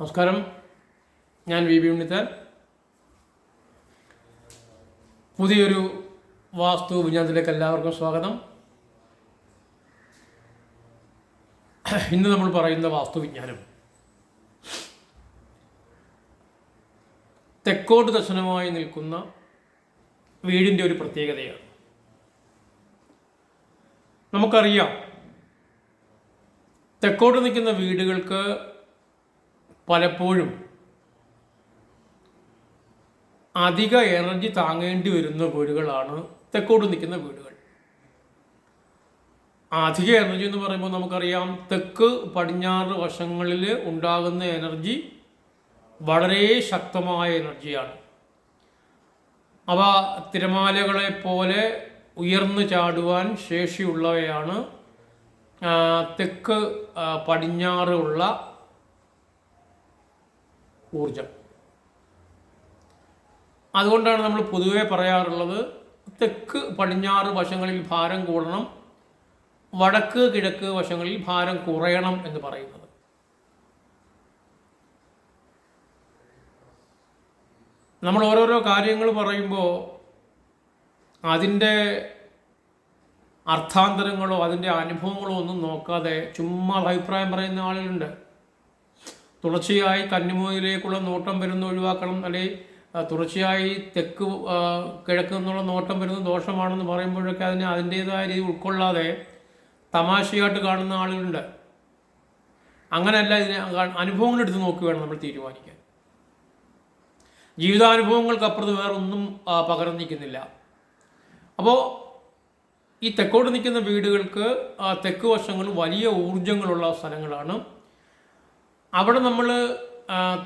നമസ്കാരം. ഞാൻ V. B. Unnithan. പുതിയൊരു വാസ്തു വിജ്ഞാനത്തിലേക്ക് എല്ലാവർക്കും സ്വാഗതം. ഇന്ന് നമ്മൾ പറയുന്ന വാസ്തുവിജ്ഞാനം തെക്കോട്ട് ദർശനമായി നിൽക്കുന്ന വീടിന്റെ ഒരു പ്രത്യേകതയാണ്. നമുക്കറിയാം തെക്കോട്ട് നിൽക്കുന്ന വീടുകൾക്ക് പലപ്പോഴും അധിക എനർജി താങ്ങേണ്ടി വരുന്ന വീടുകളാണ് തെക്കോട്ട് നിൽക്കുന്ന വീടുകൾ. അധിക എനർജി എന്ന് പറയുമ്പോൾ നമുക്കറിയാം തെക്ക് പടിഞ്ഞാറ് വശങ്ങളിൽ ഉണ്ടാകുന്ന എനർജി വളരെ ശക്തമായ എനർജിയാണ്. അവ തിരമാലകളെ പോലെ ഉയർന്നു ചാടുവാൻ ശേഷിയുള്ളവയാണ് തെക്ക് പടിഞ്ഞാറുള്ള ഊർജം അതുകൊണ്ടാണ് നമ്മൾ പൊതുവേ പറയാറുള്ളത് തെക്ക് പടിഞ്ഞാറ് വശങ്ങളിൽ ഭാരം കൂടണം വടക്ക് കിഴക്ക് വശങ്ങളിൽ ഭാരം കുറയണം എന്ന് പറയുന്നത്. നമ്മൾ ഓരോരോ കാര്യങ്ങൾ പറയുമ്പോൾ അതിന്റെ അർത്ഥാന്തരങ്ങളോ അതിന്റെ അനുഭവങ്ങളോ ഒന്നും നോക്കാതെ ചുമ്മാ അഭിപ്രായം പറയുന്ന ആളുകളുണ്ട്. തുടർച്ചയായി കന്നിമൂലയിലേക്കുള്ള നോട്ടം വരുന്ന ഒഴിവാക്കണം. അല്ലെങ്കിൽ തുടർച്ചയായി തെക്ക് കിഴക്ക് നിന്നുള്ള നോട്ടം വരുന്നത് ദോഷമാണെന്ന് പറയുമ്പോഴൊക്കെ അതിനെ അതിന്റേതായ രീതി ഉൾക്കൊള്ളാതെ തമാശയായിട്ട് കാണുന്ന ആളുകളുണ്ട്. അങ്ങനെയല്ല ഇതിനെ അനുഭവങ്ങൾ എടുത്ത് നോക്കി വേണം നമ്മൾ തീരുമാനിക്കാൻ. ജീവിതാനുഭവങ്ങൾക്കപ്പുറത്ത് വേറെ ഒന്നും പകർന്നു നിൽക്കുന്നില്ല. അപ്പോൾ ഈ തെക്കോട്ട് നിൽക്കുന്ന വീടുകൾക്ക് തെക്ക് വശങ്ങൾ വലിയ ഊർജങ്ങളുള്ള സ്ഥലങ്ങളാണ് അവിടെ നമ്മൾ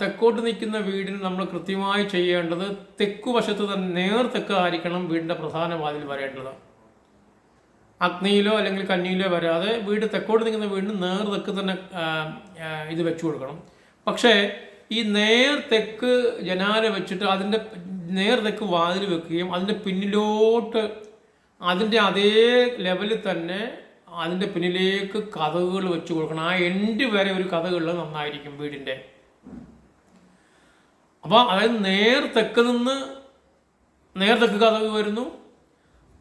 തെക്കോട്ട് നിൽക്കുന്ന വീടിന് നമ്മൾ കൃത്യമായി ചെയ്യേണ്ടത് തെക്കു വശത്ത് തന്നെ നേർ തെക്ക് ആയിരിക്കണം വീടിന്റെ പ്രധാന വാതിൽ വരേണ്ടത്. അഗ്നിയിലോ അല്ലെങ്കിൽ കന്നിയിലോ വരാതെ വീട് തെക്കോട്ട് നിൽക്കുന്ന വീടിന് നേർ തെക്ക് തന്നെ ഇത് വെച്ചു കൊടുക്കണം. പക്ഷേ ഈ നേർ തെക്ക് ജനാല വെച്ചിട്ട് അതിന്റെ നേർ തെക്ക് വാതിൽ വെക്കുകയും അതിന്റെ പിന്നിലോട്ട് അതിന്റെ അതേ ലെവലിൽ തന്നെ അതിന്റെ പിന്നിലേക്ക് കഥകൾ വെച്ച് കൊടുക്കണം. ആ എൻഡ് വരെ ഒരു കഥകളിൽ നന്നായിരിക്കും വീടിന്റെ അപ്പോൾ അതായത് നേർ തെക്ക് നിന്ന് നേർ തെക്ക് കഥകൾ വരുന്നു.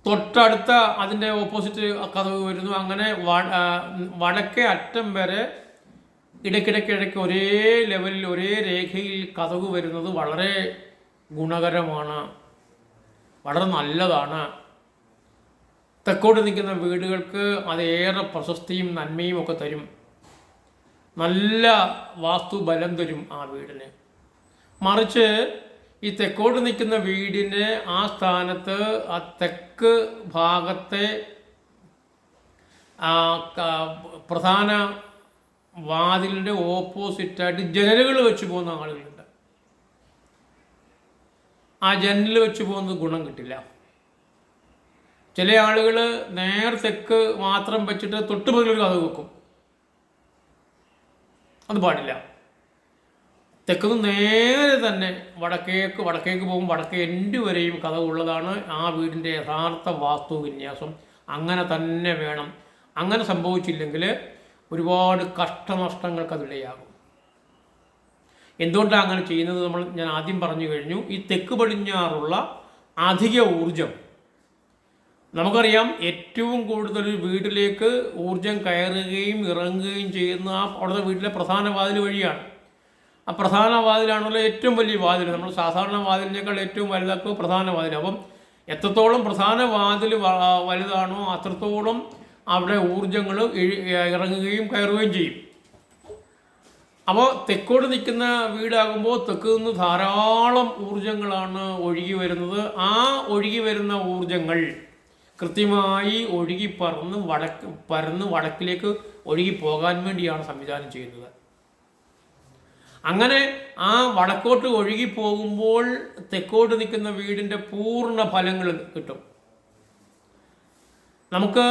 തൊട്ടടുത്ത അതിന്റെ ഓപ്പോസിറ്റ് കഥകൾ വരുന്നു. അങ്ങനെ വടക്കേ അറ്റം വരെ ഇടയ്ക്കിടയ്ക്കിടയ്ക്ക് ഒരേ ലെവലിൽ ഒരേ രേഖയിൽ കഥകൾ വരുന്നത് വളരെ ഗുണകരമാണ്. വളരെ നല്ലതാണ്. തെക്കോട്ട് നിൽക്കുന്ന വീടുകൾക്ക് അതേറെ പ്രശസ്തിയും നന്മയും ഒക്കെ തരും. നല്ല വാസ്തു ബലം തരും ആ വീടിന്. മറിച്ച് ഈ തെക്കോട്ട് നിൽക്കുന്ന വീടിന് ആ സ്ഥാനത്ത് ആ തെക്ക് ഭാഗത്തെ പ്രധാന വാതിലിന്റെ ഓപ്പോസിറ്റായിട്ട് ജനലുകൾ വെച്ച് പോകുന്ന ആളുകളുണ്ട്. ആ ജനലിൽ വെച്ച് പോകുന്നത് ഗുണം കിട്ടില്ല. ചില ആളുകൾ നേർ തെക്ക് മാത്രം വെച്ചിട്ട് തൊട്ടുപതിലൊരു കഥ വെക്കും. അത് പാടില്ല. തെക്ക് നേരെ തന്നെ വടക്കേക്ക് വടക്കേക്ക് പോകും വടക്കേ എന്റെ വരെയും കഥ ഉള്ളതാണ് ആ വീടിന്റെ യഥാർത്ഥ വാസ്തു വിന്യാസം. അങ്ങനെ തന്നെ വേണം. അങ്ങനെ സംഭവിച്ചില്ലെങ്കിൽ ഒരുപാട് കഷ്ടനഷ്ടങ്ങൾക്ക് അതിടയാകും. എന്തുകൊണ്ടാണ് അങ്ങനെ ചെയ്യുന്നത്? നമ്മൾ ഞാൻ ആദ്യം പറഞ്ഞു കഴിഞ്ഞു. ഈ തെക്ക് പടിഞ്ഞാറുള്ള അധിക ഊർജം നമുക്കറിയാം ഏറ്റവും കൂടുതൽ വീട്ടിലേക്ക് ഊർജം കയറുകയും ഇറങ്ങുകയും ചെയ്യുന്ന ആ അവിടുത്തെ വീട്ടിലെ പ്രധാന വാതിൽ വഴിയാണ്. ആ പ്രധാന വാതിലാണല്ലോ ഏറ്റവും വലിയ വാതിൽ നമ്മൾ സാധാരണ വാതിലിനേക്കാൾ ഏറ്റവും വലുതാക്കുക പ്രധാന വാതിൽ അപ്പം എത്രത്തോളം പ്രധാന വാതിൽ വലുതാണോ അത്രത്തോളം അവിടെ ഊർജങ്ങൾ ഇറങ്ങുകയും കയറുകയും ചെയ്യും. അപ്പോൾ തെക്കോട് നിൽക്കുന്ന വീടാകുമ്പോൾ തെക്ക് നിന്ന് ധാരാളം ഊർജങ്ങളാണ് ഒഴുകി വരുന്നത്. ആ ഒഴുകി വരുന്ന ഊർജങ്ങൾ കൃത്യമായി ഒഴുകി പറന്ന് വടക്ക് പരന്ന് വടക്കിലേക്ക് ഒഴുകി പോകാൻ വേണ്ടിയാണ് സംവിധാനം ചെയ്യുന്നത്. അങ്ങനെ ആ വടക്കോട്ട് ഒഴുകി പോകുമ്പോൾ തെക്കോട്ട് നിൽക്കുന്ന വീടിന്റെ പൂർണ ഫലങ്ങൾ കിട്ടും. നമുക്ക്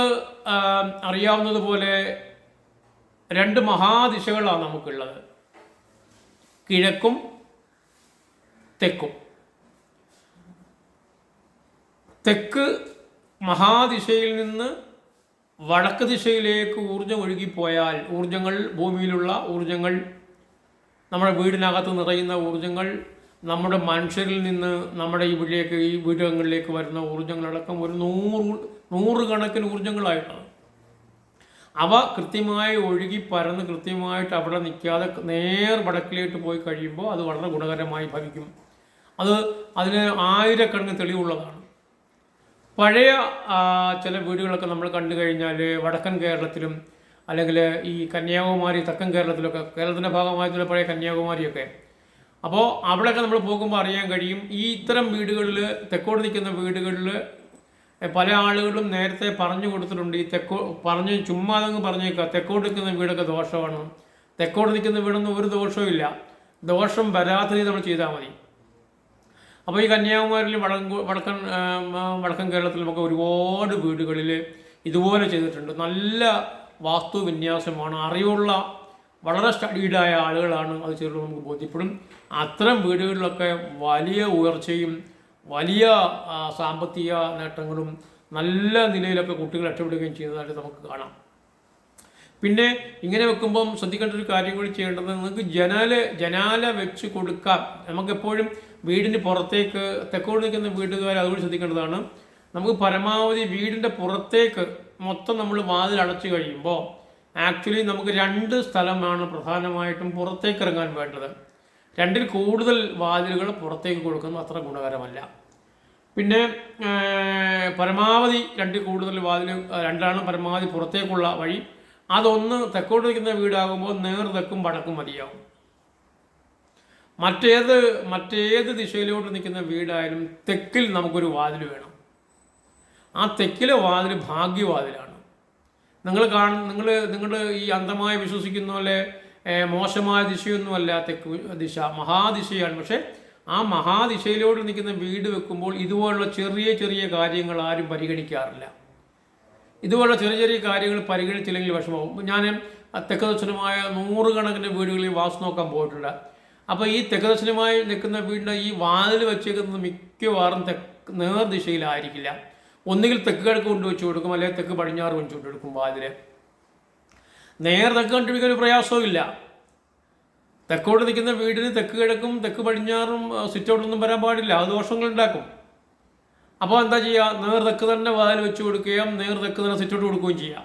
അറിയാവുന്നതുപോലെ രണ്ട് മഹാദിശകളാണ് നമുക്കുള്ളത്. കിഴക്കും തെക്കും. തെക്ക് മഹാദിശയിൽ നിന്ന് വടക്ക് ദിശയിലേക്ക് ഊർജം ഒഴുകിപ്പോയാൽ ഊർജങ്ങൾ ഭൂമിയിലുള്ള ഊർജങ്ങൾ നമ്മുടെ വീടിനകത്ത് നിറയുന്ന ഊർജങ്ങൾ നമ്മുടെ മനുഷ്യരിൽ നിന്ന് നമ്മുടെ ഈ വീട്ടിലേക്ക് ഈ വീടുകളിലേക്ക് വരുന്ന ഊർജങ്ങളടക്കം ഒരു നൂറ് നൂറുകണക്കിന് ഊർജങ്ങളായിട്ടാണ്. അവ കൃത്യമായി ഒഴുകി പരന്ന് കൃത്യമായിട്ട് അവിടെ നിൽക്കാതെ നേർ വടക്കിലേക്ക് പോയി കഴിയുമ്പോൾ അത് വളരെ ഗുണകരമായി ഭവിക്കും. അത് അതിന് ആയിരക്കണക്കിന് തെളിവുള്ളതാണ്. പഴയ ചില വീടുകളൊക്കെ നമ്മൾ കണ്ടു കഴിഞ്ഞാൽ വടക്കൻ കേരളത്തിലും അല്ലെങ്കിൽ ഈ കന്യാകുമാരി തെക്കൻ കേരളത്തിലൊക്കെ കേരളത്തിന്റെ ഭാഗമായിട്ടുള്ള പഴയ കന്യാകുമാരിയൊക്കെ. അപ്പോൾ അവിടെയൊക്കെ നമ്മൾ പോകുമ്പോൾ അറിയാൻ കഴിയും ഈ ഇത്തരം വീടുകളിൽ തെക്കോട് നിൽക്കുന്ന വീടുകളിൽ പല ആളുകളും നേരത്തെ പറഞ്ഞു കൊടുത്തിട്ടുണ്ട് ഈ തെക്കോ പറഞ്ഞ് ചുമ്മാ പറഞ്ഞു പറഞ്ഞേക്കുക തെക്കോട്ട് നിൽക്കുന്ന വീടൊക്കെ ദോഷമാണ്. തെക്കോട്ട് നിൽക്കുന്ന വീടൊന്നും ഒരു ദോഷവും ഇല്ല. ദോഷം വരാത്ത രീതി നമ്മൾ ചെയ്താൽ മതി. അപ്പോൾ ഈ കന്യാകുമാരിയിൽ വടക്കൻ വടക്കൻ വടക്കൻ കേരളത്തിൽ നമുക്ക് ഒരുപാട് വീടുകളിൽ ഇതുപോലെ ചെയ്തിട്ടുണ്ട്. നല്ല വാസ്തുവിന്യാസമാണ് അറിവുള്ള വളരെ സ്റ്റഡീഡായ ആളുകളാണ് അത് ചെയ്തത് നമുക്ക് ബോധ്യപ്പെടും. അത്തരം വീടുകളിലൊക്കെ വലിയ ഉയർച്ചയും വലിയ സാമ്പത്തിക നേട്ടങ്ങളും നല്ല നിലയിലൊക്കെ കുട്ടികൾ രക്ഷപ്പെടുകയും ചെയ്യുന്നതായിട്ട് നമുക്ക് കാണാം. പിന്നെ ഇങ്ങനെ വെക്കുമ്പം ശ്രദ്ധിക്കേണ്ട ഒരു കാര്യം കൂടി ചെയ്യേണ്ടത് നിങ്ങൾക്ക് ജനാല ജനാല വെച്ച് കൊടുക്കാം നമുക്കെപ്പോഴും വീടിന് പുറത്തേക്ക് തെക്കോട് നിൽക്കുന്ന വീട്ടുകാർ അതുകൂടി ശ്രദ്ധിക്കേണ്ടതാണ്. നമുക്ക് പരമാവധി വീടിന്റെ പുറത്തേക്ക് മൊത്തം നമ്മൾ വാതിൽ അടച്ചു കഴിയുമ്പോൾ ആക്ച്വലി നമുക്ക് രണ്ട് സ്ഥലമാണ് പ്രധാനമായിട്ടും പുറത്തേക്ക് ഇറങ്ങാൻ വേണ്ടത്. രണ്ടിൽ കൂടുതൽ വാതിലുകൾ പുറത്തേക്ക് കൊടുക്കുന്നത് അത്ര ഗുണകരമല്ല. പിന്നെ പരമാവധി രണ്ടിൽ കൂടുതൽ വാതിൽ രണ്ടാണ് പരമാവധി പുറത്തേക്കുള്ള വഴി. അതൊന്ന് തെക്കോട്ട് നിൽക്കുന്ന വീടാകുമ്പോൾ നേർ തെക്കും വടക്കും മതിയാവും. മറ്റേത് മറ്റേത് ദിശയിലോട്ട് നിൽക്കുന്ന വീടായാലും തെക്കിൽ നമുക്കൊരു വാതിൽ വേണം. ആ തെക്കിലെ വാതിൽ ഭാഗ്യവാതിലാണ്. നിങ്ങൾ കാണ നിങ്ങൾ നിങ്ങൾ ഈ അന്ധമായി വിശ്വസിക്കുന്ന പോലെ മോശമായ ദിശയൊന്നുമല്ല തെക്ക് ദിശ മഹാദിശയാണ്. പക്ഷേ ആ മഹാദിശയിലോട്ട് നിൽക്കുന്ന വീട് വെക്കുമ്പോൾ ഇതുപോലുള്ള ചെറിയ ചെറിയ കാര്യങ്ങൾ ആരും പരിഗണിക്കാറില്ല. ഇതുപോലുള്ള ചെറിയ ചെറിയ കാര്യങ്ങൾ പരിഗണിച്ചില്ലെങ്കിൽ വിഷമവും ഞാൻ തെക്ക് ദക്ഷിണമായ നൂറുകണക്കിന് വീടുകളിൽ വാസ് നോക്കാൻ പോയിട്ടുണ്ട് അപ്പോൾ ഈ തെക്കുദക്ഷിണമായി നിൽക്കുന്ന വീടിന്റെ ഈ വാതിൽ വെച്ചേക്കുന്നത് മിക്കവാറും തെക്ക് നേർദിശയിലായിരിക്കില്ല ഒന്നുകിൽ തെക്ക് കിഴക്ക് കൊണ്ട് വെച്ച് കൊടുക്കും അല്ലെങ്കിൽ തെക്ക് പടിഞ്ഞാറ് വെച്ച് കൊണ്ട് കൊടുക്കും വാതിൽ നേർ തെക്ക് കണ്ടുപിടിക്കാൻ ഒരു പ്രയാസവും ഇല്ല. തെക്കോട്ട് നിൽക്കുന്ന വീടിന് തെക്ക് കിഴക്കും തെക്ക് പടിഞ്ഞാറും സ്വിച്ച് ഔട്ടൊന്നും വരാൻ പാടില്ല. അത് ദോഷങ്ങളുണ്ടാക്കും. അപ്പോൾ എന്താ ചെയ്യുക? നേർ തെക്ക് തന്നെ വാതിൽ വെച്ച് കൊടുക്കുകയും നേർ തെക്ക് തന്നെ സ്വിച്ച് ഔട്ട് കൊടുക്കുകയും ചെയ്യാം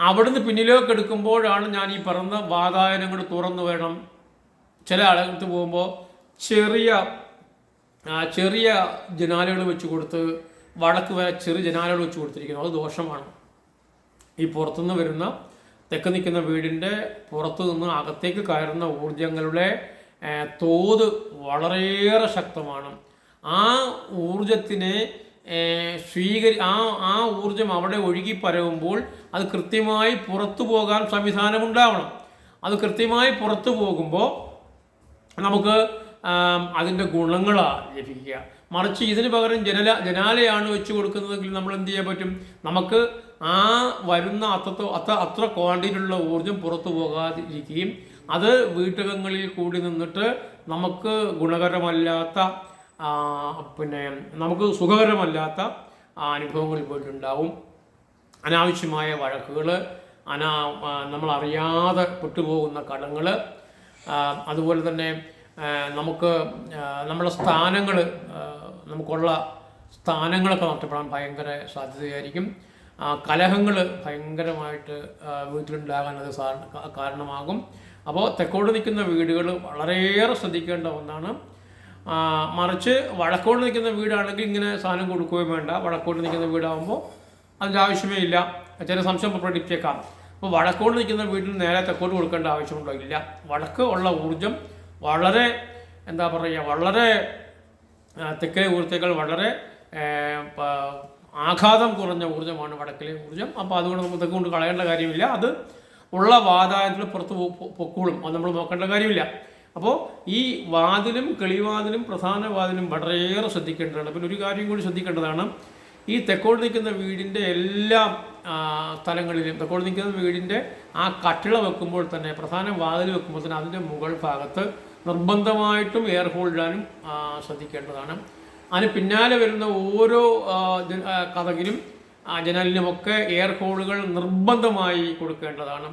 അവിടുന്ന് പിന്നിലേക്ക് എടുക്കുമ്പോഴാണ് ഞാൻ ഈ പറഞ്ഞ വാതായനങ്ങൾ തുറന്നു വേണം. ചില ആളുകൾക്ക് പോകുമ്പോൾ ചെറിയ ചെറിയ ജനാലകൾ വെച്ച് കൊടുത്ത് വടക്ക് വരെ ചെറിയ ജനാലകൾ വെച്ച് കൊടുത്തിരിക്കുന്നു. അത് ദോഷമാണ്. ഈ പുറത്തുനിന്ന് വരുന്ന തെക്ക് നിൽക്കുന്ന വീടിന്റെ പുറത്തു നിന്ന് അകത്തേക്ക് കയറുന്ന ഊർജങ്ങളുടെ തോത് വളരെയേറെ ശക്തമാണ്. ആ ഊർജത്തിനെ സ്വീകരി ആ ആ ഊർജം അവിടെ ഒഴുകി പരവുമ്പോൾ അത് കൃത്യമായി പുറത്തു പോകാൻ സംവിധാനം ഉണ്ടാവണം അത് കൃത്യമായി പുറത്തു പോകുമ്പോൾ നമുക്ക് അതിന്റെ ഗുണങ്ങളാണ് ലഭിക്കുക. മറിച്ച് ഇതിന് പകരം ജനല ജനാലയാണ് വെച്ച് കൊടുക്കുന്നതെങ്കിൽ നമ്മൾ എന്ത് ചെയ്യാൻ പറ്റും? നമുക്ക് ആ വരുന്ന അത്ര അത്ര അത്ര ക്വാണ്ടിറ്റിയിലുള്ള ഊർജം പുറത്തു പോകാതിരിക്കുകയും അത് വീട്ടകങ്ങളിൽ കൂടി നിന്നിട്ട് നമുക്ക് ഗുണകരമല്ലാത്ത പിന്നെ നമുക്ക് സുഖകരമല്ലാത്ത അനുഭവങ്ങൾ പോയിട്ടുണ്ടാവും അനാവശ്യമായ വഴക്കുകൾ അനാ നമ്മളറിയാതെ പെട്ടുപോകുന്ന കടങ്ങൾ അതുപോലെ തന്നെ നമുക്ക് നമ്മുടെ സ്ഥാനങ്ങൾ നമുക്കുള്ള സ്ഥാനങ്ങളൊക്കെ നഷ്ടപ്പെടാൻ ഭയങ്കര സാധ്യതയായിരിക്കും. കലഹങ്ങൾ ഭയങ്കരമായിട്ട് വീട്ടിലുണ്ടാകാൻ അത് കാരണമാകും. അപ്പോൾ തെക്കോട് നിൽക്കുന്ന വീടുകൾ വളരെയേറെ ശ്രദ്ധിക്കേണ്ട ഒന്നാണ് മറിച്ച് വടക്കോട്ട് നിൽക്കുന്ന വീടാണെങ്കിൽ ഇങ്ങനെ സാധനം കൊടുക്കുകയും വേണ്ട. വടക്കോട്ട് നിൽക്കുന്ന വീടാകുമ്പോൾ അതിന്റെ ആവശ്യമേ ഇല്ല. ചില സംശയം പ്രകടിപ്പിച്ചേക്കാം. അപ്പോൾ വടക്കോട്ട് നിൽക്കുന്ന വീട്ടിൽ നേരെ തെക്കോട്ട് കൊടുക്കേണ്ട ആവശ്യമുണ്ടോ ഇല്ല. വടക്ക് ഉള്ള ഊർജം വളരെ എന്താ പറയുക വളരെ തെക്കേ ഊർജത്തേക്കാൾ വളരെ ആഘാതം കുറഞ്ഞ ഊർജമാണ് വടക്കിലെ ഊർജം. അപ്പോൾ അതുകൊണ്ട് നമുക്ക് തെക്ക് കൊണ്ട് കളയേണ്ട കാര്യമില്ല. അത് ഉള്ള വാതായത്തിൽ പുറത്ത് പൊക്കോളും. അത് നമ്മൾ നോക്കേണ്ട കാര്യമില്ല. അപ്പോൾ ഈ വാതിലും കിളിവാതിലും പ്രധാന വാതിലും വളരെയേറെ ശ്രദ്ധിക്കേണ്ടതാണ്. പിന്നെ ഒരു കാര്യം കൂടി ശ്രദ്ധിക്കേണ്ടതാണ്. ഈ തെക്കോട്ട് നിൽക്കുന്ന വീടിന്റെ എല്ലാ സ്ഥലങ്ങളിലും തെക്കോട്ട് നിൽക്കുന്ന വീടിന്റെ ആ കട്ടിള വെക്കുമ്പോൾ തന്നെ പ്രധാന വാതിൽ വെക്കുമ്പോൾ തന്നെ അതിന്റെ മുകൾ ഭാഗത്ത് നിർബന്ധമായിട്ടും എയർ ഹോൾ ഇടാനും ശ്രദ്ധിക്കേണ്ടതാണ്. അതിന് പിന്നാലെ വരുന്ന ഓരോ കഥകിലും ജനലിനുമൊക്കെ എയർ ഹോളുകൾ നിർബന്ധമായി കൊടുക്കേണ്ടതാണ്.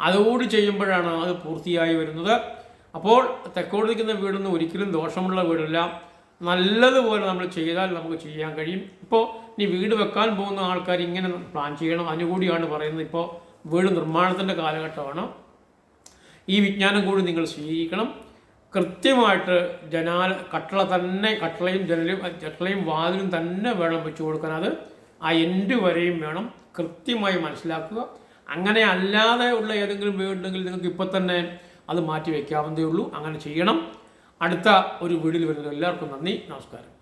അതോട് ചെയ്യുമ്പോഴാണ് അത് പൂർത്തിയായി വരുന്നത്. അപ്പോൾ തെക്കോട് നിൽക്കുന്ന വീടൊന്നും ഒരിക്കലും ദോഷമുള്ള വീടല്ല. നല്ലതുപോലെ നമ്മൾ ചെയ്താൽ നമുക്ക് ചെയ്യാൻ കഴിയും. ഇപ്പോൾ ഇനി വീട് വെക്കാൻ പോകുന്ന ആൾക്കാർ ഇങ്ങനെ പ്ലാൻ ചെയ്യണം. അനുകൂടിയാണ് പറയുന്നത്. ഇപ്പോൾ വീട് നിർമ്മാണത്തിന്റെ കാലഘട്ടമാണ്. ഈ വിജ്ഞാനം കൂടി നിങ്ങൾ സ്വീകരിക്കണം. കൃത്യമായിട്ട് ജനാല കട്ടള തന്നെ കട്ടളയും ജനലും കട്ടളയും വാതിലും തന്നെ വേണം വെച്ച് കൊടുക്കാൻ. അത് ആ എൻഡ് വരെയും വേണം കൃത്യമായി മനസ്സിലാക്കുക. അങ്ങനെ അല്ലാതെ ഉള്ള ഏതെങ്കിലും വീടുണ്ടെങ്കിൽ നിങ്ങൾക്ക് ഇപ്പം തന്നെ അത് മാറ്റി വയ്ക്കാവുന്നതേ ഉള്ളൂ അങ്ങനെ ചെയ്യണം. അടുത്ത ഒരു വീഡിയോയിൽ വരുന്നത് എല്ലാവർക്കും നന്ദി. നമസ്കാരം.